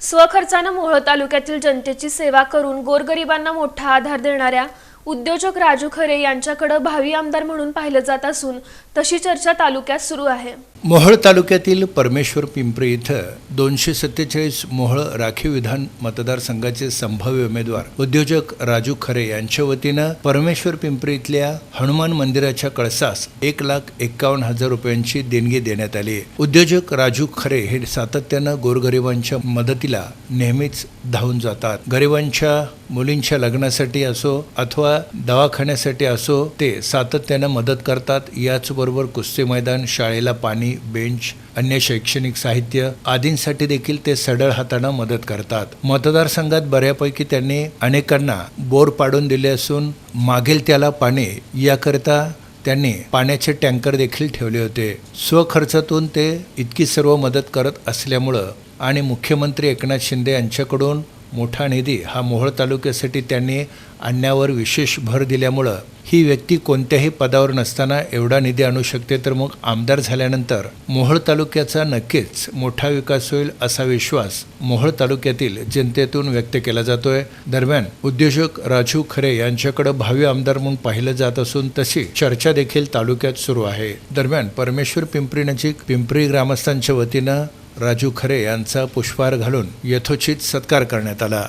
स्वखर्चानं मोहोळ तालुक्यातील जनतेची सेवा करून गोरगरिबांना मोठा आधार देणाऱ्या उद्योजक राजू खरे यांच्याकडे भावी आमदार म्हणून पाहिलं जात असून तशी चर्चा तालुक्यात सुरू आहे. मोहळ तालुक्यातील परमेश्वर पिंपरी इथं दोनशे सत्तेचाळीस मोहळ राखीव विधान मतदारसंघाचे संभाव्य उमेदवार उद्योजक राजू खरे यांच्या वतीनं परमेश्वर पिंपरी इथल्या हनुमान मंदिराच्या कळसास एक लाख एक्कावन्न हजार रुपयांची देणगी देण्यात आली आहे. उद्योजक राजू खरे हे सातत्यानं गोरगरिबांच्या मदतीला नेहमीच धावून जातात गरिबांच्या मुलींच्या लग्नासाठी असो अथवा दवाखान्यासाठी असो ते सातत्यानं मदत करतात याचबरोबर कुस्ती मैदान शाळेला पाणी बेंच अन्य शैक्षणिक साहित्य आदींसाठी देखील ते सडळ हातानं मदत करतात. मतदारसंघात बऱ्यापैकी त्यांनी अनेकांना बोर पाडून दिले असून मागेल त्याला पाणी याकरिता त्यांनी पाण्याचे टँकर देखील ठेवले होते. स्वखर्चातून ते इतकी सर्व मदत करत असल्यामुळं आणि मुख्यमंत्री एकनाथ शिंदे यांच्याकडून मोठा निधी हा मोहोळ तालुक्यासाठी त्यांनी आणण्यावर विशेष भर दिल्यामुळं ही व्यक्ती कोणत्याही पदावर नसताना एवढा निधी आणू शकते तर मग आमदार झाल्यानंतर मोहोळ तालुक्याचा नक्कीच मोठा विकास होईल असा विश्वास मोहोळ तालुक्यातील जनतेतून व्यक्त केला जातोय. दरम्यान उद्योजक राजू खरे यांच्याकडे भावी आमदार म्हणून पाहिलं जात असून तशी चर्चा देखील तालुक्यात सुरू आहे. दरम्यान परमेश्वर पिंपरी नजीक पिंपरी ग्रामस्थांच्या वतीनं राजू खरे यांचा पुष्पहार घालून यथोचित सत्कार करण्यात आला.